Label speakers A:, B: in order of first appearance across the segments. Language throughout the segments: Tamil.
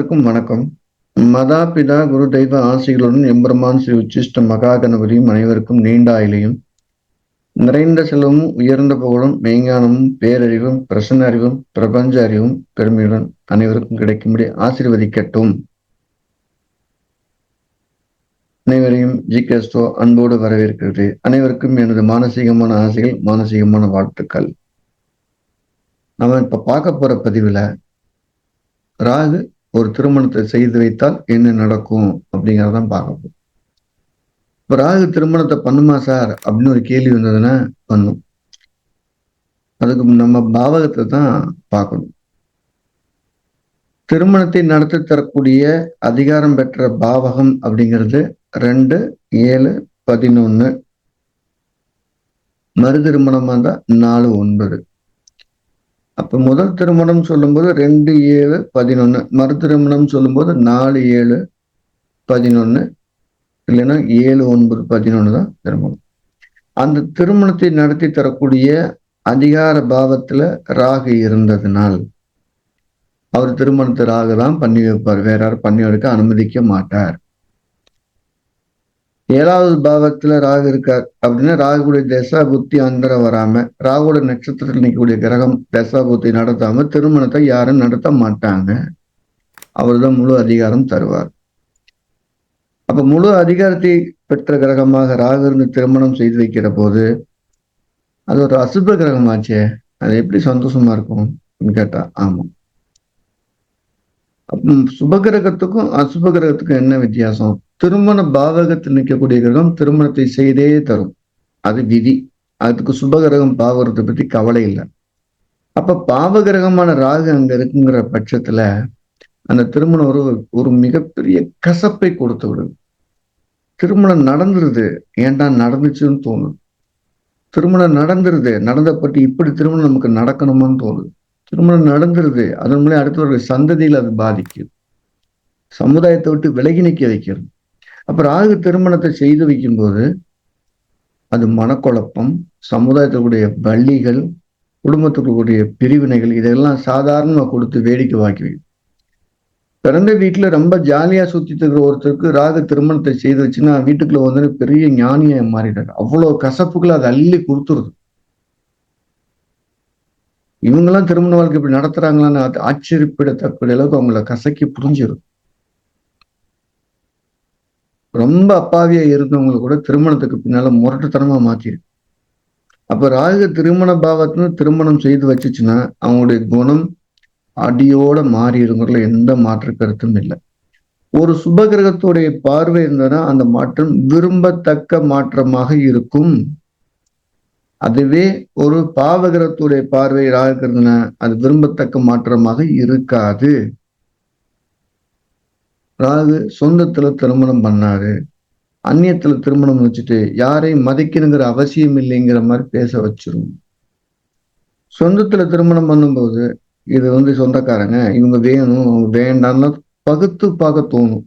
A: அனைவருக்கும் வணக்கம். மதா பிதா குரு தெய்வ ஆசைகளுடன் எம்பெருமான் ஸ்ரீ உச்சிஷ்ட மகா கணபதியும் அனைவருக்கும் நீண்ட ஆயிலையும் நிறைந்த செல்வமும் உயர்ந்த புகழும் மெய்ஞானமும் பேரறிவும் பிரசன்ன அறிவும் பிரபஞ்ச அறிவும் பெருமையுடன் அனைவருக்கும் கிடைக்கும்படி ஆசீர்வதிக்கட்டும். அனைவரையும் ஜி. கேஸ்டோ அன்போடு வரவேற்கிறது. அனைவருக்கும் எனது மானசீகமான ஆசைகள் மானசீகமான வாழ்த்துக்கள். நம்ம இப்ப பார்க்க போற பதிவுல ராகு ஒரு திருமணத்தை செய்து வைத்தால் என்ன நடக்கும் அப்படிங்கிறதான் பார்க்கணும் இப்ப ராகு திருமணத்தை பண்ணுமா சார்? அப்படின்னு ஒரு கேள்வி வந்ததுன்னா பண்ணும். அதுக்கு நம்ம பாவகத்தை தான் பார்க்கணும். திருமணத்தை நடத்தி தரக்கூடிய அதிகாரம் பெற்ற பாவகம் அப்படிங்கிறது ரெண்டு ஏழு பதினொன்னு. மறு திருமணமா இருந்தா நாலு ஒன்பது. அப்ப முதல் திருமணம் சொல்லும்போது ரெண்டு ஏழு பதினொன்னு. மறு திருமணம் சொல்லும்போது நாலு ஏழு பதினொன்னு. இல்லைன்னா ஏழு ஒன்பது பதினொன்று தான் திருமணம். அந்த திருமணத்தை நடத்தி தரக்கூடிய அதிகார பாவத்துல ராகு இருந்ததுனால் அவர் திருமணத்தை ராகு தான் பண்ணி வைப்பார். வேற யாரும் பண்ணி வைக்க அனுமதிக்க மாட்டார். ஏழாவது பாவத்துல ராகு இருக்கார் அப்படின்னா ராகுடைய தசா புத்தி அந்தரம் வராம ராகுடைய நட்சத்திரத்தில் நிற்கக்கூடிய கிரகம் தசா புத்தி நடத்தாம திருமணத்தை யாரும் நடத்த மாட்டாங்க. அவர் தான் முழு அதிகாரம் தருவார். அப்ப முழு அதிகாரத்தை பெற்ற கிரகமாக ராகு இருந்து திருமணம் செய்து வைக்கிற போது அது ஒரு அசுப கிரகமாச்சே. அது எப்படி சந்தோஷமா இருக்கும் கேட்டா ஆமா. அப்ப சுபகிரகத்துக்கும் அசுப கிரகத்துக்கும் என்ன வித்தியாசம்? திருமண பாவகத்தில் நிற்கக்கூடிய கிரகம் திருமணத்தை செய்தே தரும். அது விதி. அதுக்கு சுபகிரகம் பாவகிறத பத்தி கவலை இல்லை. அப்ப பாவகிரகமான ராகு அங்க இருக்குங்கிற பட்சத்துல அந்த திருமண ஒரு ஒரு மிகப்பெரிய கசப்பை கொடுத்து விடுது. திருமணம் நடந்துருது. ஏன்டா நடந்துச்சுன்னு தோணுது. திருமணம் நடந்துருது. நடந்தப்பட்டு இப்படி திருமணம் நமக்கு நடக்கணுமான்னு தோணுது. திருமணம் நடந்துருது. அதன் மூலம் அடுத்தவர்கள் சந்ததியில் அது பாதிக்குது. சமுதாயத்தை விட்டு விலகி நிற்க வைக்கிறது. அப்ப ராகு திருமணத்தை செய்து வைக்கும்போது அது மனக்குழப்பம் சமுதாயத்துக்குடைய பள்ளிகள் குடும்பத்துக்குரிய பிரிவினைகள் இதெல்லாம் சாதாரணமா கொடுத்து வேடிக்கை வாக்கி வைக்கும். பிறந்த வீட்டுல ரொம்ப ஜாலியா சுற்றிட்டு இருக்கிற ஒருத்தருக்கு ராகு திருமணத்தை செய்து வச்சுன்னா வீட்டுக்குள்ள வந்து பெரிய ஞானியை மாறிட்டாரு அவ்வளவு கசப்புகளை அதை அள்ளி கொடுத்துருது. இவங்கெல்லாம் திருமண வாழ்க்கை இப்படி நடத்துறாங்களான்னு ஆச்சரியப்படத்தக்க அளவுக்கு அவங்கள கசக்கி புரிஞ்சிடும் ரொம்ப அப்பாவியா இருந்தவங்க கூட திருமணத்துக்கு பின்னால முரட்டுத்தனமா மாத்திருக்கு. அப்ப ராகு திருமண பாவத்துல திருமணம் செய்து வச்சுச்சுன்னா அவங்களுடைய குணம் அடியோட மாறி எந்த மாற்று கருத்தும் இல்லை. ஒரு சுபகிரகத்துடைய பார்வை இருந்ததுன்னா அந்த மாற்றம் விரும்பத்தக்க மாற்றமாக இருக்கும். அதுவே ஒரு பாவகிரகத்துடைய பார்வை ராகுறதுன்னா அது விரும்பத்தக்க மாற்றமாக இருக்காது. ராகு சொந்தத்தில் திருமணம் பண்ணாரு. அந்நியத்தில் திருமணம் வச்சுட்டு யாரையும் மதிக்கணுங்கிற அவசியம் இல்லைங்கிற மாதிரி பேச வச்சிரும். சொந்தத்தில் திருமணம் பண்ணும்போது இது வந்து சொந்தக்காரங்க இவங்க வேணும் அவங்க வேண்டாம்னு பகுத்து பார்க்க தோணும்.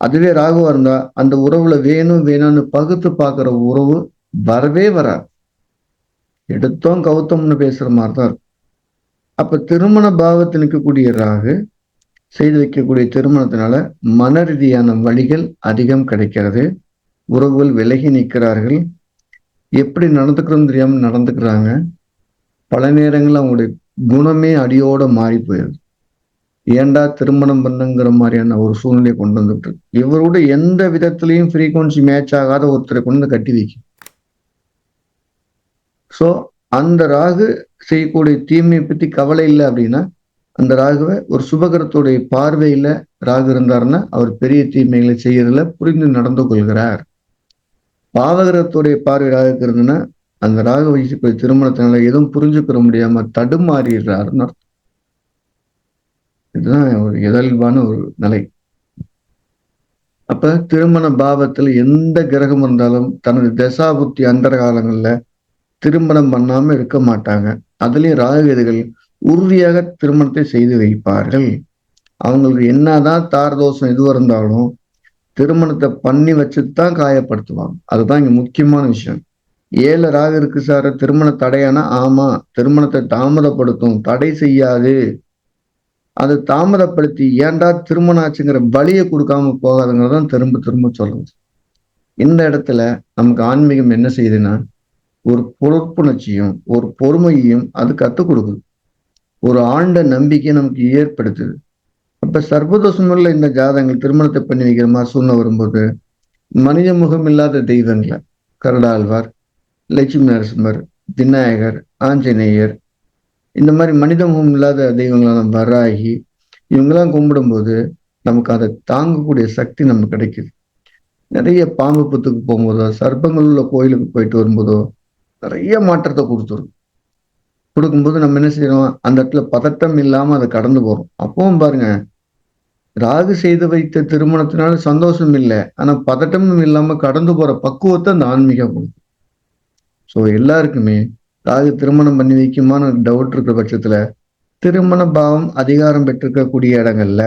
A: அதுவே ராகுவா இருந்தா அந்த உறவுல வேணும் வேணும்னு பகுத்து பார்க்குற உறவு வரவே வராது. எடுத்தோம் கௌத்தம்னு பேசுற மாதிரி தான் இருக்கும். அப்ப திருமண பாவத்தில் நிற்கக்கூடிய ராகு செய்து வைக்கக்கூடிய திருமணத்தினால மன ரீதியான வழிகள் அதிகம் கிடைக்கிறது. உறவுகள் விலகி நிற்கிறார்கள். எப்படி நடந்துக்கிறோம் தெரியாம நடந்துக்கிறாங்க. பல நேரங்களில் அவங்களுடைய குணமே அடியோட மாறி போயிருது. ஏண்டா திருமணம் பண்ணுங்கிற மாதிரியான ஒரு சூழ்நிலையை கொண்டு வந்துட்டு இவரோட எந்த விதத்திலையும் ஃப்ரீக்குவன்சி மேட்ச் ஆகாத ஒருத்தரை கொண்டு வந்து கட்டி வைக்கும். ஸோ அந்த ராகு செய்யக்கூடிய தீமையை பற்றி கவலை இல்லை அப்படின்னா அந்த ராகுவை ஒரு சுபகரத்துடைய பார்வையில ராகு இருந்தாருன்னா அவர் பெரிய தீமைகளை செய்யறதுல புரிந்து நடந்து கொள்கிறார். பாவகிரகத்துடைய பார்வை ராகுக்கு இருந்ததுன்னா அந்த ராகு வயசுக்குரிய திருமணத்தினால எதுவும் புரிஞ்சுக்கிற முடியாம தடுமாறிடுறாருன்னு அர்த்தம். இதுதான் ஒரு எதல்பான ஒரு நிலை. அப்ப திருமண பாவத்துல எந்த கிரகம் இருந்தாலும் தனது தசாபுத்தி அந்தர காலங்கள்ல திருமணம் பண்ணாம இருக்க மாட்டாங்க. அதுலயும் ராகுகதிகள் உறுதியாக திருமணத்தை செய்து வைப்பார்கள். அவங்களுக்கு என்னதான் தாரதோஷம் எதுவும் இருந்தாலும் திருமணத்தை பண்ணி வச்சுதான் காயப்படுத்துவாங்க. அதுதான் இங்க முக்கியமான விஷயம். ஏழு ராக இருக்கு சார் திருமண தடையானா? ஆமா. திருமணத்தை தாமதப்படுத்தும். தடை செய்யாது. அதை தாமதப்படுத்தி ஏன்டா திருமணம் ஆச்சுங்கிற வழியை கொடுக்காம போகாதுங்கிறதான் திரும்ப திரும்ப சொல்லுது இந்த இடத்துல நமக்கு ஆன்மீகம் என்ன செய்யுதுன்னா ஒரு பொறுப்புணர்ச்சியும் ஒரு பொறுமையையும் அது கற்றுக் கொடுக்குது. ஒரு ஆண்ட நம்பிக்கை நமக்கு ஏற்படுத்துது. அப்ப சர்வதோஷமுள்ள இந்த ஜாதகங்கள் திருமணத்தை பண்ணி வைக்கிற மாதிரி சூழ்நிலை வரும்போது மனித முகம் இல்லாத தெய்வங்களை கரடாழ்வார் லட்சுமி நரசிம்மர் விநாயகர் ஆஞ்சநேயர் இந்த மாதிரி மனித முகம் இல்லாத தெய்வங்களான வராகி இவங்கெல்லாம் கும்பிடும்போது நமக்கு அதை தாங்கக்கூடிய சக்தி நமக்கு கிடைக்குது. நிறைய பாம்பு புத்துக்கு போகும்போதோ சர்ப்பங்கள் உள்ள கோயிலுக்கு போயிட்டு வரும்போதோ நிறைய மாற்றத்தை கொடுத்துரும். கொடுக்கும்போது நம்ம என்ன செய்யறோம்? அந்த இடத்துல பதட்டம் இல்லாம அதை கடந்து போறோம். அப்பவும் பாருங்க ராகு செய்து வைத்த திருமணத்தினால சந்தோஷம் இல்லை. ஆனா பதட்டமும் இல்லாம கடந்து போற பக்குவத்தை அந்த ஆன்மீகம் கொடுக்கும். ஸோ எல்லாருக்குமே ராகு திருமணம் பண்ணி வைக்குமான டவுட் இருக்கிற பட்சத்துல திருமண பாவம் அதிகாரம் பெற்றிருக்கக்கூடிய இடங்கள்ல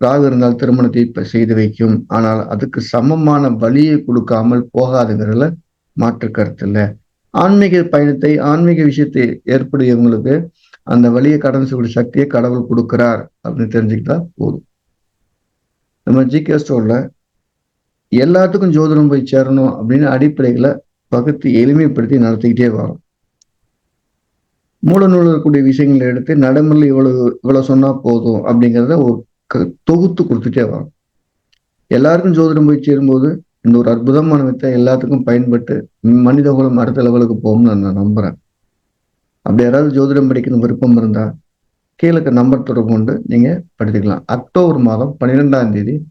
A: ராகு இருந்தால் திருமணத்தை செய்து வைக்கும். ஆனால் அதுக்கு சமமான வழியை கொடுக்காமல் போகாதுங்கிறதுல மாற்று கருத்து இல்லை. ஆன்மீக பயணத்தை ஆன்மீக விஷயத்தை ஏற்படுகிறவங்களுக்கு அந்த வழியை கடந்து செய்யக்கூடிய சக்தியை கடவுள் கொடுக்கிறார் அப்படின்னு தெரிஞ்சுக்கிட்டா போதும். நம்ம ஜிகே ஸ்டோர்ல எல்லாத்துக்கும் ஜோதிடம் போய் சேரணும் அப்படின்னு அடிப்படைகளை பகுத்து எளிமைப்படுத்தி நடத்திக்கிட்டே வரோம். மூல நூல் இருக்கக்கூடிய விஷயங்களை எடுத்து நடைமுறையில் இவ்வளவு இவ்வளவு சொன்னா போதும் அப்படிங்கிறத ஒரு தொகுத்து கொடுத்துட்டே வரோம். எல்லாருக்கும் ஜோதிடம் போய் சேரும்போது இந்த ஒரு அற்புதமான வித்தை எல்லாத்துக்கும் பயன்பட்டு மனித குலம் அடுத்த லெவலுக்கு போகும்னு நான் நம்புறேன். அப்படி யாராவது ஜோதிடம் படிக்கணும் விருப்பம் இருந்தா கீழே நம்பர் தொடர்பு கொண்டு நீங்க படித்துக்கலாம் அக்டோபர் மாதம் பன்னிரெண்டாம் தேதி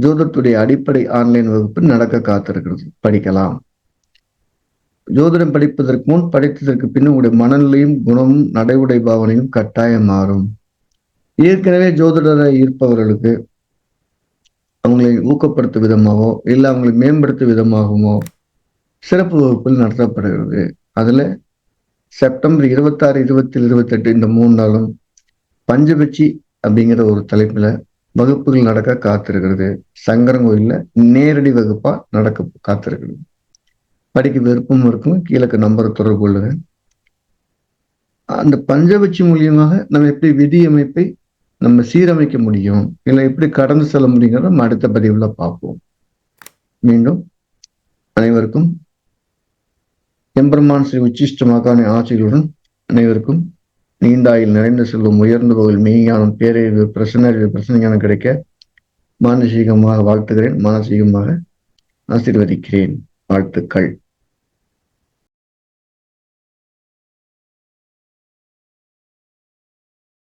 A: ஜோதிடத்துடைய அடிப்படை ஆன்லைன் வகுப்பு நடக்க காத்திருக்கிறது. படிக்கலாம். ஜோதிடம் படிப்பதற்கு முன் படித்ததற்கு பின் உங்களுடைய மனநிலையும் குணமும் நடைமுறை பாவனையும் கட்டாயம் மாறும். ஏற்கனவே ஜோதிடரை இருப்பவர்களுக்கு அவங்களை ஊக்கப்படுத்தும் விதமாகவோ இல்லை அவங்களை மேம்படுத்தும் விதமாகவோ சிறப்பு வகுப்பில் நடத்தப்படுகிறது. அதில் செப்டம்பர் இருபத்தாறு இருபத்தி இருபத்தெட்டு இந்த மூணு நாளும் பஞ்சபட்சி அப்படிங்கிற ஒரு தலைப்புல வகுப்புகள் நடக்க காத்திருக்கிறது. சங்கரங்கோயில்ல நேரடி வகுப்பா நடக்க காத்திருக்கிறது. படிக்க விருப்பம் இருக்கும் கீழக்கு நம்பரை தொடர்பு கொள்ளுங்க. அந்த பஞ்சபட்சி மூலியமாக நம்ம எப்படி விதி அமைப்பை நம்ம சீரமைக்க முடியும் இல்லை எப்படி கடந்து செல்ல முடியுங்கிறத நம்ம அடுத்த பதிவுல பார்ப்போம். மீண்டும் அனைவருக்கும் எம்பெருமான் ஸ்ரீ உச்சிஷ்ட மகானி ஆட்சிகளுடன் அனைவருக்கும் நீண்டாயில் நிறைந்த செல்வம் உயர்ந்த பகுதியில் மெய்ஞானம் பேரறிவு பிரசனறிவு பிரசனஞானம் கிடைக்க மானசீகமாக வாழ்த்துகிறேன். மானசீகமாக ஆசீர்வதிக்கிறேன். வாழ்த்துக்கள்.